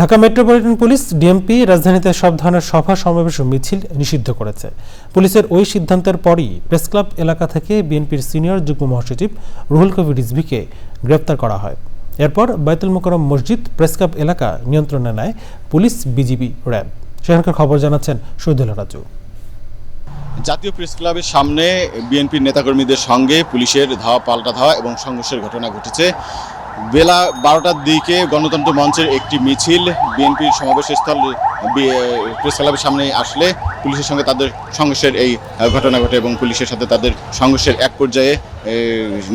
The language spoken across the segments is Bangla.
ঢাকা মেট্রোপলিটন পুলিশ, ডিএমপি, রাজধানীতে সব ধরনের সভা, সমাবেশ ও মিছিল নিষিদ্ধ করেছে। পুলিশের ওই সিদ্ধান্তের পরই প্রেস ক্লাব এলাকা থেকে বিএনপির সিনিয়র যুগ্ম মহাসচিব রুহুল কবির রিজভিকে গ্রেপ্তার করা হয়। এরপর বাইতুল মোকরম মসজিদ, প্রেস ক্লাব এলাকা নিয়ন্ত্রণে নেয় পুলিশ বিজিবি র্যাব। সেখানকার খবর জানাচ্ছেন শহীদুল রাজু। জাতীয় প্রেস ক্লাবের সামনে বিএনপির নেতাকর্মীদের সঙ্গে পুলিশের ধাওয়া, পাল্টা ধাওয়া এবং সংঘর্ষের ঘটনা ঘটেছে। বেলা বারোটার দিকে গণতন্ত্র মঞ্চের একটি মিছিল বিএনপির সমাবেশস্থল প্রেস ক্লাবের সামনে আসলে পুলিশের সঙ্গে তাদের সংঘর্ষের এই ঘটনা ঘটে এবং পুলিশের সাথে তাদের সংঘর্ষের এক পর্যায়ে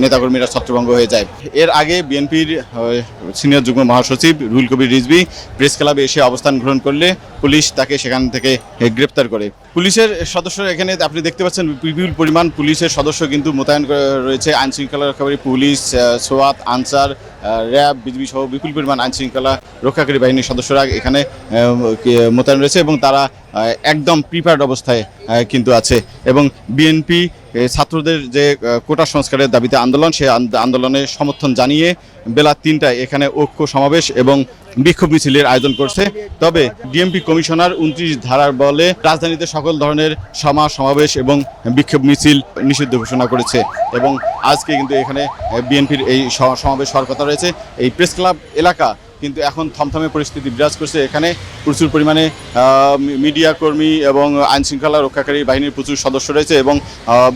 নেতাকর্মীরা ছত্রভঙ্গ হয়ে যায়। এর আগে বিএনপির সিনিয়র যুগ্ম মহাসচিব রুহুল কবির রিজভি প্রেস ক্লাবে এসে অবস্থান গ্রহণ করলে পুলিশ তাকে সেখান থেকে গ্রেপ্তার করে। পুলিশের সদস্যরা এখানে আপনি দেখতে পাচ্ছেন বিপুল পরিমাণ পুলিশের সদস্য কিন্তু মোতায়েন রয়েছে। আইন শৃঙ্খলা রক্ষাকারী পুলিশ সোয়াত, আনসার র্যাব বিজিবি সহ বিপুল পরিমাণ আইনশৃঙ্খলা রক্ষাকারী বাহিনীর সদস্যরা এখানে মোতায়েন রয়েছে এবং তারা একদম প্রিপেয়ার্ড অবস্থায় কিন্তু আছে। এবং বিএনপি ছাত্রদের যে কোটা সংস্কারের দাবিতে আন্দোলন, সে আন্দ- আন্দোলনে সমর্থন জানিয়ে বেলা তিনটায় এখানে ঐক্য সমাবেশ এবং বিক্ষোভ মিছিলের আয়োজন করছে। তবে ডিএমপি কমিশনার উনত্রিশ ধারার বলে রাজধানীতে সকল ধরনের সমা, সমাবেশ এবং বিক্ষোভ মিছিল নিষিদ্ধ ঘোষণা করেছে। এবং আজকে কিন্তু এখানে বিএনপির এই সমাবেশ হওয়ার কথা রয়েছে। এই প্রেস ক্লাব এলাকা কিন্তু এখন থমথমে পরিস্থিতি বিরাজ করছে। এখানে প্রচুর পরিমাণে মিডিয়া কর্মী এবং আইন শৃঙ্খলা রক্ষাকারী বাহিনীর প্রচুর সদস্য রয়েছে এবং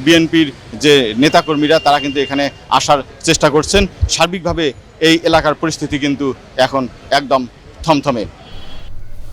বিএনপির যে নেতাকর্মীরা, তারা কিন্তু এখানে আসার চেষ্টা করছেন। সার্বিকভাবে এই এলাকার পরিস্থিতি কিন্তু এখন একদম থমথমে।